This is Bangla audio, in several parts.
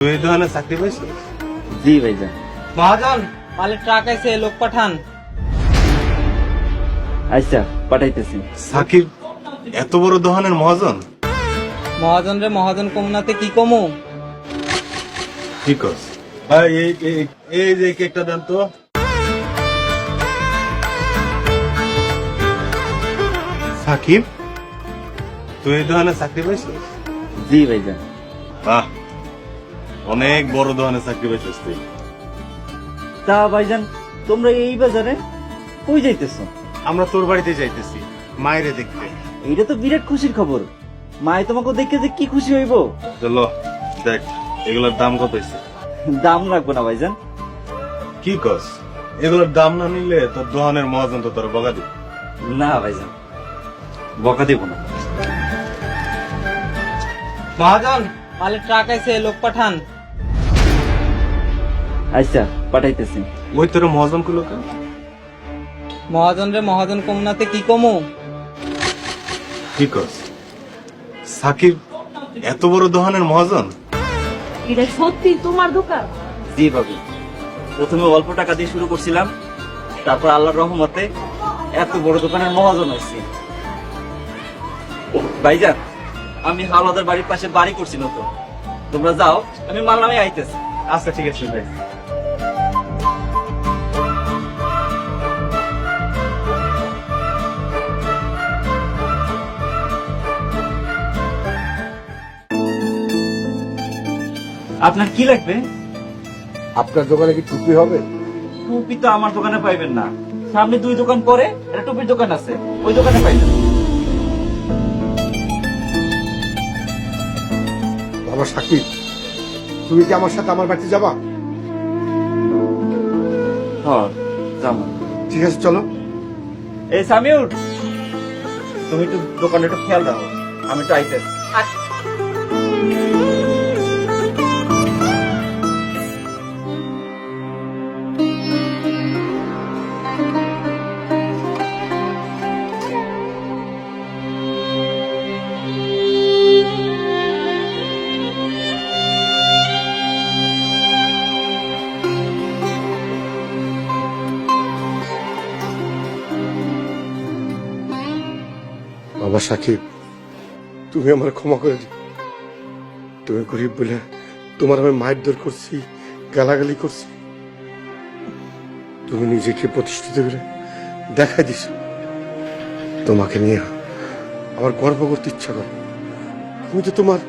তুই দোকানে চাকরি পাইছিস জি ভাইজান। মহাজন মালের ট্রাক আছে লোক পাঠান। আচ্ছা পাঠাইতেছি। সাকিব এত বড় দোকানের মহাজন? মহাজন রে মহাজন কমুনাতে কি কমু? ঠিক আছে ভাই এই এই- এই যে কেকটা দেন তো। সাকিব তুই এই দোকানে চাকরি পাইছিস জি ভাইজান। বাহ অনেক বড় দোকানে চাকরি পাইছিস তুই তা ভাইজান তোমরা এই বাজারে কই যাইতেছো? আমরা তোর বাড়িতে যাইতেছি মায়েরে দেখতে। এইটা তো বিরাট খুশির খবর। মায়ে তোমাকে দেখে যে কি খুশি হইব? চলো দেখ এগুলোর দাম কত হয়েছে দাম লাগবে না ভাইজান। কি কস এগুলোর দাম না নিলে তোর দোকানের মহাজন তো তোর বকা দিব। না ভাইজান বকা দিব না। মহাজন মালের ট্রাক আছে লোক পাঠান। আচ্ছা পাঠাইতেছি। ওই তোর মহাজনগুলো মহাজন রে মহাজন কমুনাতে কি কমু? কি কস? সাকিব এত বড় দোকানের মহাজন? এটা সত্যি তোমার দোকান? জি ভাবি। প্রথমে অল্প টাকা দিয়ে শুরু করছিলাম তারপর আল্লাহর রহমতে এত বড় দোকানের মহাজন হয়েছি। ভাইজান আমি হাওলাদার বাড়ির পাশে বাড়ি করছি নতুন। তোমরা যাও আমি মাল নামে আইতেছি। আচ্ছা ঠিক আছে ভাই। আপনার কি লাগবে? আপনার দোকানে কি টুপি হবে? টুপি তো আমার দোকানে পাইবেন না। সামনে দুই দোকান পরে একটা টুপির দোকান আছে। ওই দোকানে পাইবেন। বাবা সাকিব তুমি কি আমার সাথে আমার বাড়িতে যাবা? হ্যাঁ যাব। ঠিক আছে চলো। এই সামিউর তুমি একটু দোকানে একটু খেয়াল রাখো। আমি একটু আইতেছি। বাবা সাকিব, তুমি আমার ক্ষমা করে দিও। তুমি গরিব বলে তোমার আমি মায়ের দর করছি, গালাগালি করছি। তুমি নিজেকে প্রতিষ্ঠিত করে দেখা দিস তোমাকে নিয়ে আমার গর্ব করতে ইচ্ছা করে। তুমি তো তোমার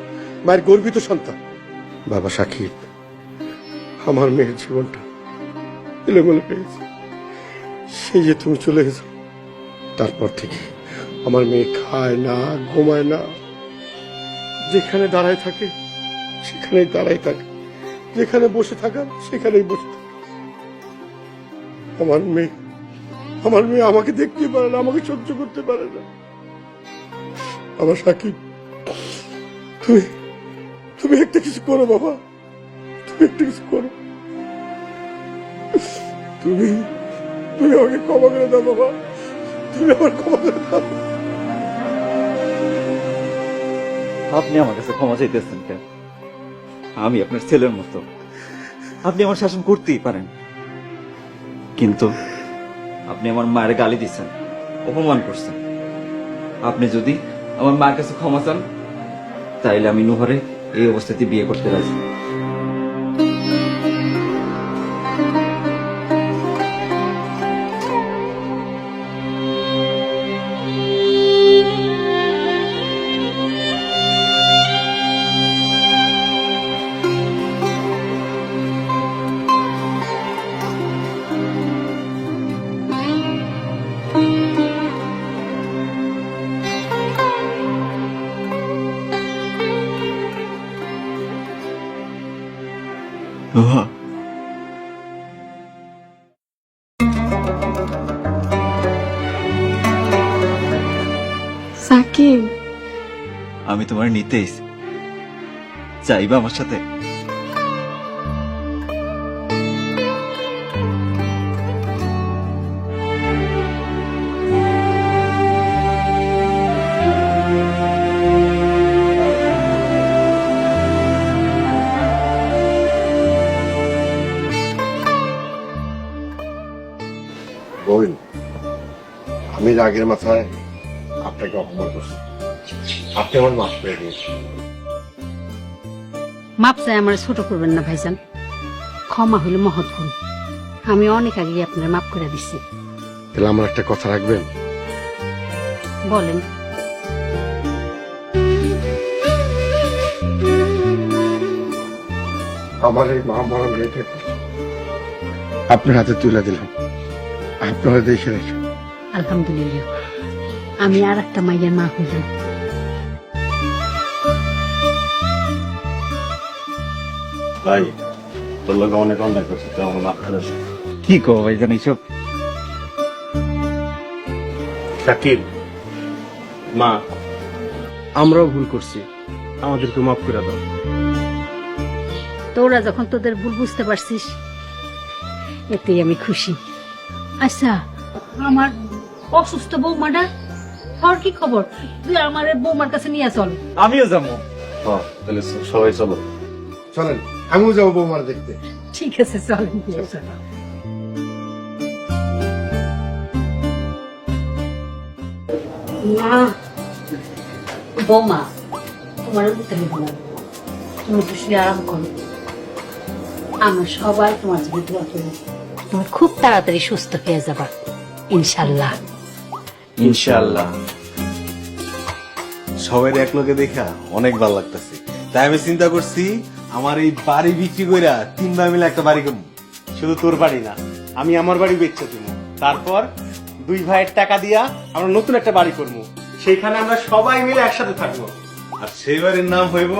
মায়ের গর্বিত সন্তান। বাবা সাকিব, আমার মেয়ের জীবনটা এলোমেলো গেছে। সেই যে তুমি চলে গেছো, তারপর থেকে আমার মেয়ে খায় না, ঘুমায় না। যেখানে দাঁড়ায় থাকে, সেখানেই দাঁড়ায় থাকে। যেখানে বসে থাকার সেখানেই বসে থাকে। আমার মেয়ে আমার মেয়ে আমাকে দেখতে পারে না, আমাকে সহ্য করতে পারে না। আমার সাকিব, তুমি তুমি একটা কিছু করো বাবা। তুমি একটা কিছু করো। তুমি তুমি আমাকে ক্ষমা করে দাও বাবা। তুমি আমার ক্ষমা করে দাও। আপনি আমার কাছে ক্ষমা চাইতেছেন কেন? আমি আপনার ছেলের মতো। আপনি আমার শাসন করতেই পারেন। কিন্তু আপনি আমার মায়ের গালি দিচ্ছেন, অপমান করছেন। আপনি যদি আমার মায়ের কাছে ক্ষমা চান, তাইলে আমি নুহারে এই অবস্থাতে বিয়ে করতে রাজি। সাকিব। আমি তোমার নিতেই চাইবা আমার সাথে। রাগের মাথায় আপনাকে অপমান করছি। আপনি আমার মাফ করে দিয়েছেন মাপ চাই আমার ছোট করবেন না ভাইজান। ক্ষমা হইলে মহৎ গুণ আমি অনেক আগে আপনার মাপ করে দিচ্ছি তাহলে আমার একটা কথা রাখবেন? বলেন। আমার এই মা রেখে আপনার হাতে তুলে দিলাম। আপনারা দেখে আলহামদুলিল্লাহ। আমি আর একটা মাইয়ের মা হইলাম। ভাই তোর লোক অনেক অন্যায় করছে তো আমার মাথা কি কো এইসব? শাকিব মা আমরাও ভুল করছি। আমাদেরকে মাফ করে দাও। তোরা যখন তোদের ভুল বুঝতে পারছিস এতেই আমি খুশি। আচ্ছা আমার অসুস্থ বৌমাটা তোর কি খবর? তুই আমার বৌমার কাছে নিয়ে চল। আমিও যাব। হ্যাঁ তাহলে সবাই চলো। চলেন আমিও যাব বৌমার দেখতে। ঠিক আছে চল। নিয়ে বৌমা তোমার উঠতে না। তুমি শুয়ে আরাম করো। আমরা সবাই তোমার জন্য দোয়া করি। তুমি খুব তাড়াতাড়ি সুস্থ হয়ে যাবা। ইনশাল্লাহ ইনশাআল্লাহ। সবাই এক লোকে দেখা, অনেক ভালো লাগতেছে। তাই আমি চিন্তা করছি, আমার এই বাড়ি বিক্রি কইরা তিন ভাই মিলে একটা বাড়ি করব শুধু তোর বাড়ি না, আমি আমার বাড়ি বেচতে দিব তারপর দুই ভাইয়ের টাকা দিয়া আমরা নতুন একটা বাড়ি করব। সেইখানে আমরা সবাই মিলে একসাথে থাকব। আর সেই বাড়ির নাম হইব